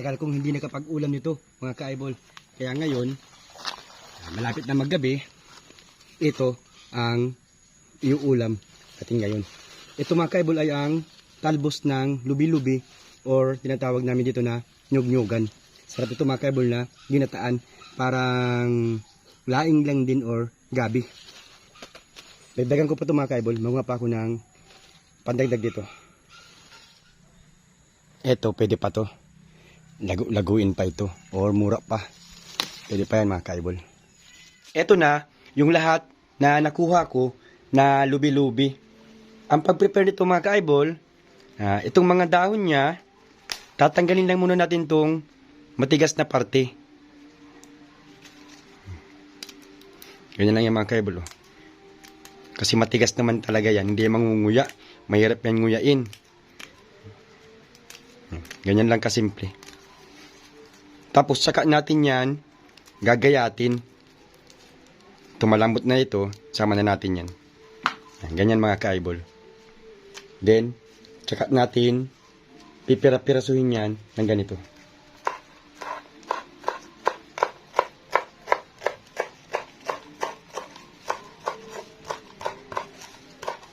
tagal kong hindi nakapag-ulam nito, mga ka-eyeball. Kaya ngayon, ah, malapit na maggabi, ito ang iuulam natin ngayon. Ito mga ka-eyeball ay ang talbos ng lubi-lubi or tinatawag namin dito na nyug-nyugan. Sarap ito mga ka-eyeball na ginataan parang laing lang din or gabi. Dagdagan ko pa ito mga ka-eyeball. Magunga pa ako ng pandagdag dito. Eto, pwede pa to. Lagu laguin pa ito. Or mura pa. Pwede pa yan mga kaibol. Eto na, yung lahat na nakuha ko na lubi-lubi. Ang pag-prepare nito mga kaibol, ah, itong mga dahon niya, tatanggalin lang muna natin tong matigas na parte. Ganyan lang yung mga kaibol. Oh. Kasi matigas naman talaga yan. Hindi mangunguya. Mahirap yan nguyain. Ganyan lang kasimple. Tapos saka natin yan gagayatin. Tumalambot na ito, sama na natin yan. Yan, Ganyan mga ka-eyeball. Then, saka natin pipira-pirasuhin yan ng ganito.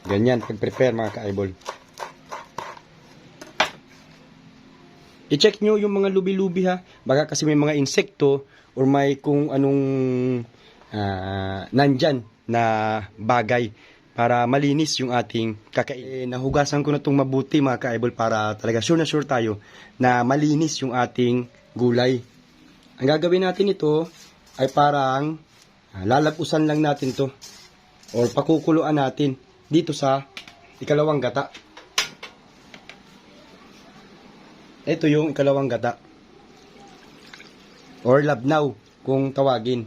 Ganyan, pag-prepare mga ka-eyeball. I-check nyo yung mga lubi-lubi ha. Baka kasi may mga insekto or may kung anong ah, nandyan na bagay para malinis yung ating kakain. Eh, nahugasan ko na itong mabuti mga ka-eyeball para talaga sure na sure tayo na malinis yung ating gulay. Ang gagawin natin ito ay parang ah, lalapusan lang natin to or pakukuluan natin dito sa ikalawang gata. Ito yung ikalawang gata. Or labnaw kung tawagin.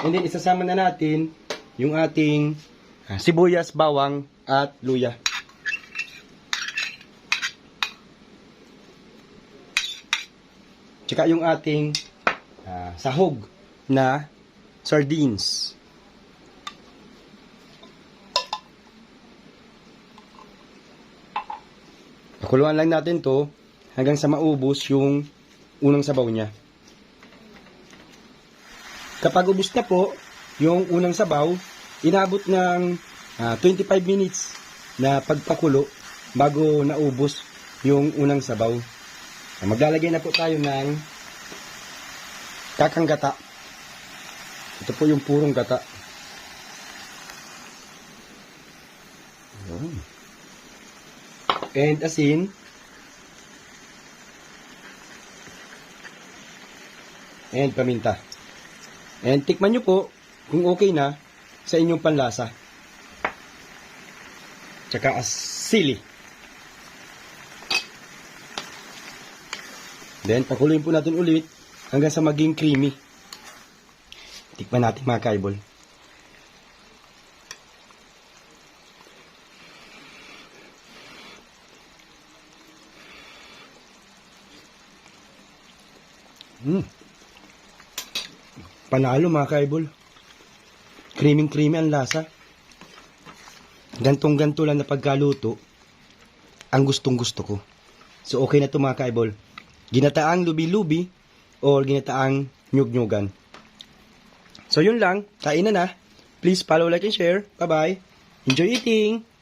And then isasama na natin yung ating ah, sibuyas, bawang at luya. Tsaka yung ating ah, sahog na sardines. Pakuluan lang natin to hanggang sa maubos yung unang sabaw niya. Kapag ubos na po yung unang sabaw, inabot ng ah, 25 minutes na pagpakulo bago naubos yung unang sabaw. Maglalagay na po tayo ng kakang gata. Ito po yung purong gata. And asin. And paminta. And tikman nyo po kung okay na sa inyong panlasa. Tsaka asili. Then, pakuluin po natin ulit hanggang sa maging creamy. Tikman natin mga kaibol. Mm. Panalo mga kaibol. Creaming creamy ang lasa. Gantong ganto lang na pagkaluto, ang gustong gusto ko. So okay na to mga kaibol. Ginataang lubi-lubi or ginataang nyug-nyugan. So yun lang, kain na na. Please follow, like, and share. Bye-bye. Enjoy eating!